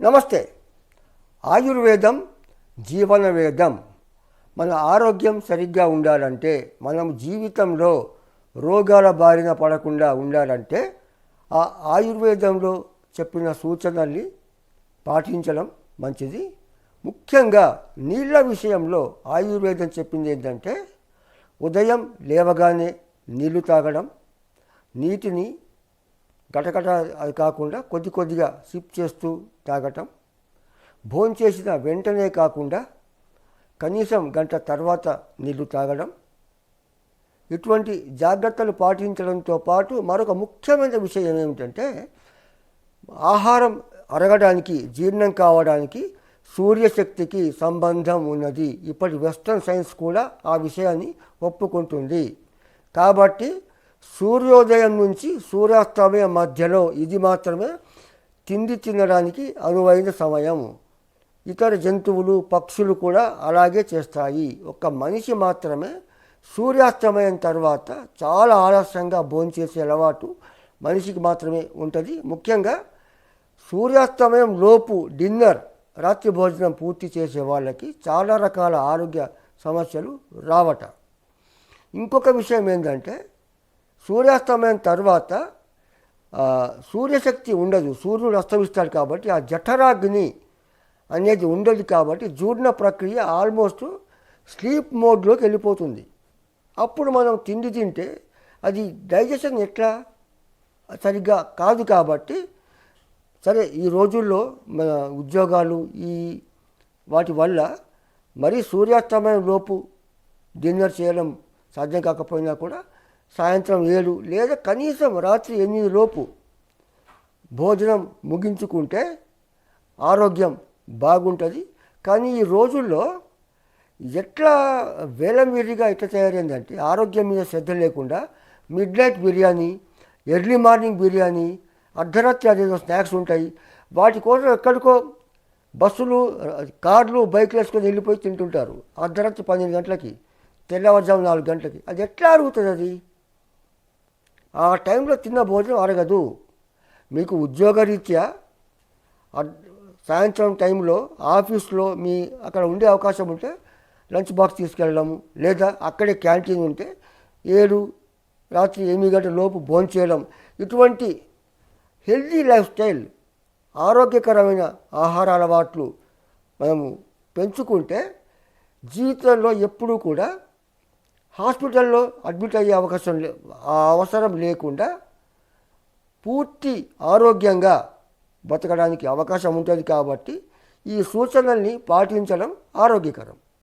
నమస్తే. ఆయుర్వేదం జీవన వేదం. మన ఆరోగ్యం సరిగ్గా ఉండాలంటే మనం జీవితంలో రోగాల బారిన పడకుండా ఉండాలంటే ఆ ఆయుర్వేదంలో చెప్పిన సూచనల్ని పాటించడం మంచిది. ముఖ్యంగా నీళ్ళ విషయంలో ఆయుర్వేదం చెప్పింది ఏంటంటే ఉదయం లేవగానే నీళ్ళు తాగడం నీటిని కటకట అది కాకుండా కొద్ది కొద్దిగా సిప్ చేస్తూ తాగటం. భోంచేసిన వెంటనే కాకుండా కనీసం గంట తర్వాత నీళ్ళు తాగడం. ఇటువంటి జాగ్రత్తలు పాటించడంతో పాటు మరొక ముఖ్యమైన విషయం ఏమిటంటే ఆహారం అరగడానికి జీర్ణం కావడానికి సూర్యశక్తికి సంబంధం ఉన్నది. ఇప్పటి వెస్ట్రన్ సైన్స్ కూడా ఆ విషయాన్ని ఒప్పుకుంటుంది. కాబట్టి సూర్యోదయం నుంచి సూర్యాస్తమయం మధ్యలో ఇది మాత్రమే తిండి తినడానికి అనువైన సమయం. ఇతర జంతువులు పక్షులు కూడా అలాగే చేస్తాయి. ఒక మనిషి మాత్రమే సూర్యాస్తమయం తర్వాత చాలా ఆలస్యంగా భోంచేసే అలవాటు మనిషికి మాత్రమే ఉంటుంది. ముఖ్యంగా సూర్యాస్తమయం లోపు డిన్నర్ రాత్రి భోజనం పూర్తి చేసే వాళ్ళకి చాలా రకాల ఆరోగ్య సమస్యలు రావట. ఇంకొక విషయం ఏంటంటే సూర్యాస్తమయం తర్వాత సూర్యశక్తి ఉండదు. సూర్యుడు అస్తమిస్తాడు కాబట్టి ఆ జఠరాగ్ని అనేది ఉండదు కాబట్టి జీర్ణ ప్రక్రియ ఆల్మోస్ట్ స్లీప్ మోడ్లోకి వెళ్ళిపోతుంది. అప్పుడు మనం తిండి తింటే అది డైజెషన్ ఎట్లా? సరిగ్గా కాదు కాబట్టి సరే ఈ రోజుల్లో మన ఉద్యోగాలు ఈ వాటి వల్ల మరీ సూర్యాస్తమయం లోపు డిన్నర్ చేయడం సాధ్యం కాకపోయినా కూడా సాయంత్రం ఏడు లేదా కనీసం రాత్రి ఎనిమిది లోపు భోజనం ముగించుకుంటే ఆరోగ్యం బాగుంటుంది. కానీ ఈ రోజుల్లో ఎట్లా వేలమీరిగా ఎట్లా తయారైందంటే ఆరోగ్యం మీద శ్రద్ధ లేకుండా midnight biryani early morning biryani అర్ధరాత్రి అదేదో స్నాక్స్ ఉంటాయి. వాటి కోసం ఎక్కడికో బస్సులు కార్లు బైక్లు వేసుకొని వెళ్ళిపోయి తింటుంటారు. అర్ధరాత్రి పన్నెండు గంటలకి తెల్లవారుజాము నాలుగు గంటలకి. అది ఎట్లా అరుగుతుంది అది ఆ టైంలో తిన్న భోజనం అరగదు. మీకు ఉద్యోగరీత్యా సాయంత్రం టైంలో ఆఫీస్లో మీ అక్కడ ఉండే అవకాశం ఉంటే లంచ్ బాక్స్ తీసుకెళ్ళడము లేదా అక్కడే క్యాంటీన్ ఉంటే ఏడు రాత్రి ఎనిమిది గంటల లోపు భోంచేయడం ఇటువంటి హెల్దీ లైఫ్ స్టైల్ ఆరోగ్యకరమైన ఆహార అలవాట్లు మనము పెంచుకుంటే జీవితంలో ఎప్పుడూ కూడా హాస్పిటల్లో అడ్మిట్ అయ్యే అవకాశం అవసరం లేకుండా పూర్తి ఆరోగ్యంగా బతకడానికి అవకాశం ఉంటుంది కాబట్టి ఈ సూచనల్ని పాటించడం ఆరోగ్యకరం.